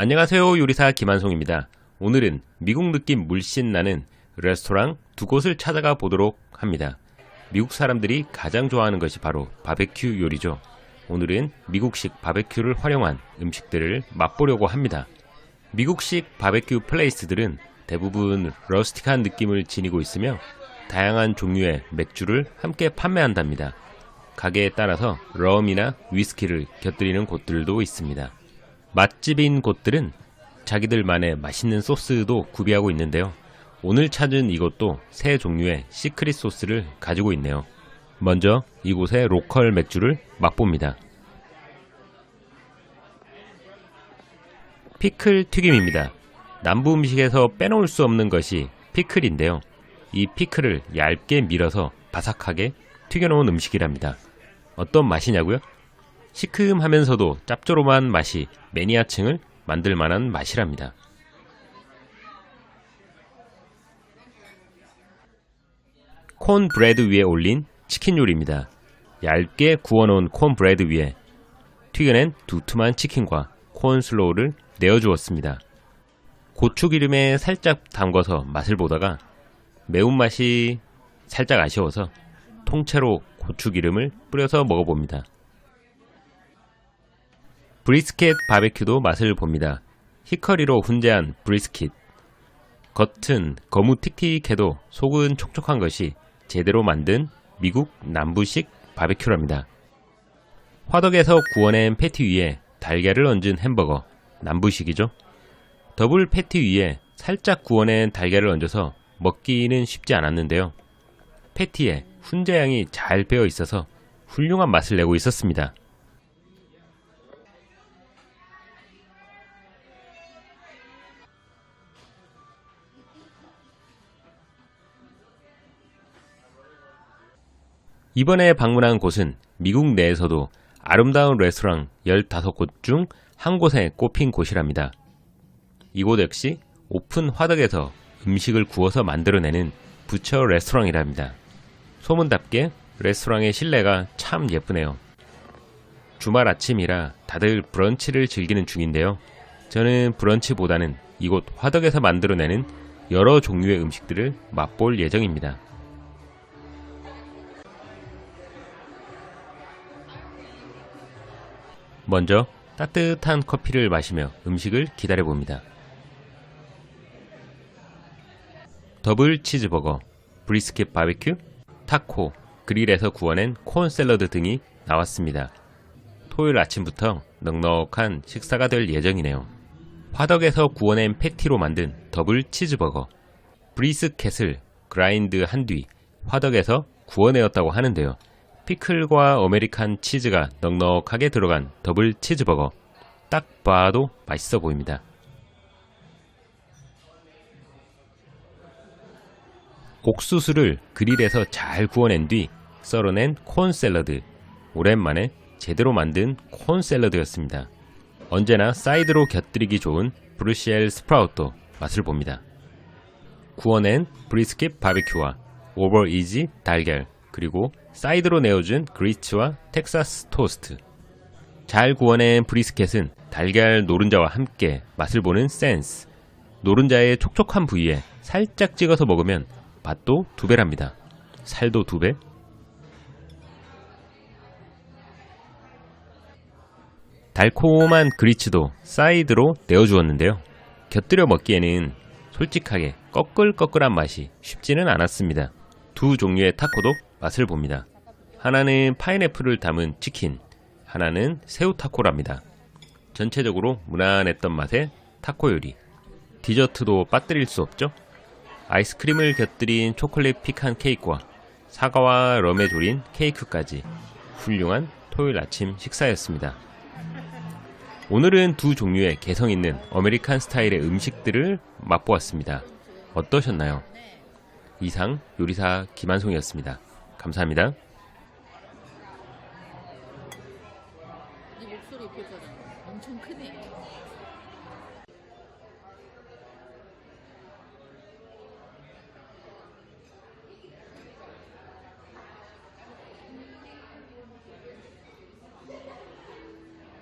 안녕하세요. 요리사 김한송입니다. 오늘은 미국 느낌 물씬 나는 레스토랑 두 곳을 찾아가 보도록 합니다. 미국 사람들이 가장 좋아하는 것이 바로 바베큐 요리죠. 오늘은 미국식 바베큐를 활용한 음식들을 맛보려고 합니다. 미국식 바베큐 플레이스들은 대부분 러스틱한 느낌을 지니고 있으며 다양한 종류의 맥주를 함께 판매한답니다. 가게에 따라서 럼이나 위스키를 곁들이는 곳들도 있습니다. 맛집인 곳들은 자기들만의 맛있는 소스도 구비하고 있는데요. 오늘 찾은 이곳도 세 종류의 시크릿 소스를 가지고 있네요. 먼저 이곳의 로컬 맥주를 맛봅니다. 피클 튀김입니다. 남부 음식에서 빼놓을 수 없는 것이 피클인데요. 이 피클을 얇게 밀어서 바삭하게 튀겨놓은 음식이랍니다. 어떤 맛이냐고요? 시큼하면서도 짭조름한 맛이 매니아층을 만들 만한 맛이랍니다. 콘 브레드 위에 올린 치킨 요리입니다. 얇게 구워놓은 콘 브레드 위에 튀겨낸 두툼한 치킨과 콘 슬로우를 내어주었습니다. 고추기름에 살짝 담궈서 맛을 보다가 매운맛이 살짝 아쉬워서 통째로 고추기름을 뿌려서 먹어봅니다. 브리스켓 바베큐도 맛을 봅니다. 히커리로 훈제한 브리스킷. 겉은 거무틱틱해도 속은 촉촉한 것이 제대로 만든 미국 남부식 바베큐랍니다. 화덕에서 구워낸 패티 위에 달걀을 얹은 햄버거, 남부식이죠. 더블 패티 위에 살짝 구워낸 달걀을 얹어서 먹기는 쉽지 않았는데요. 패티에 훈제향이 잘 배어 있어서 훌륭한 맛을 내고 있었습니다. 이번에 방문한 곳은 미국 내에서도 아름다운 레스토랑 15곳 중 한 곳에 꼽힌 곳이랍니다. 이곳 역시 오픈 화덕에서 음식을 구워서 만들어내는 부처 레스토랑이랍니다. 소문답게 레스토랑의 실내가 참 예쁘네요. 주말 아침이라 다들 브런치를 즐기는 중인데요. 저는 브런치보다는 이곳 화덕에서 만들어내는 여러 종류의 음식들을 맛볼 예정입니다. 먼저 따뜻한 커피를 마시며 음식을 기다려 봅니다. 더블 치즈버거, 브리스켓 바베큐, 타코, 그릴에서 구워낸 콘 샐러드 등이 나왔습니다. 토요일 아침부터 넉넉한 식사가 될 예정이네요. 화덕에서 구워낸 패티로 만든 더블 치즈버거, 브리스켓을 그라인드 한 뒤 화덕에서 구워내었다고 하는데요. 피클과 어메리칸 치즈가 넉넉하게 들어간 더블 치즈버거. 딱 봐도 맛있어 보입니다. 옥수수를 그릴에서 잘 구워낸 뒤 썰어낸 콘 샐러드. 오랜만에 제대로 만든 콘 샐러드였습니다. 언제나 사이드로 곁들이기 좋은 브루시엘 스프라우트 맛을 봅니다. 구워낸 브리스킷 바비큐와 오버 이지 달걀 그리고 사이드로 내어준 그리츠와 텍사스 토스트. 잘 구워낸 브리스켓은 달걀 노른자와 함께 맛을 보는 센스. 노른자의 촉촉한 부위에 살짝 찍어서 먹으면 맛도 두 배랍니다. 살도 두 배. 달콤한 그리츠도 사이드로 내어주었는데요. 곁들여 먹기에는 솔직하게 꺼끌꺼끌한 맛이 쉽지는 않았습니다. 두 종류의 타코도 맛을 봅니다. 하나는 파인애플을 담은 치킨, 하나는 새우 타코랍니다. 전체적으로 무난했던 맛의 타코 요리. 디저트도 빠뜨릴 수 없죠? 아이스크림을 곁들인 초콜릿 피칸 케이크와 사과와 럼에 졸인 케이크까지 훌륭한 토요일 아침 식사였습니다. 오늘은 두 종류의 개성 있는 아메리칸 스타일의 음식들을 맛보았습니다. 어떠셨나요? 이상 요리사 김한송이었습니다. 감사합니다. 네 목소리 엄청 크네.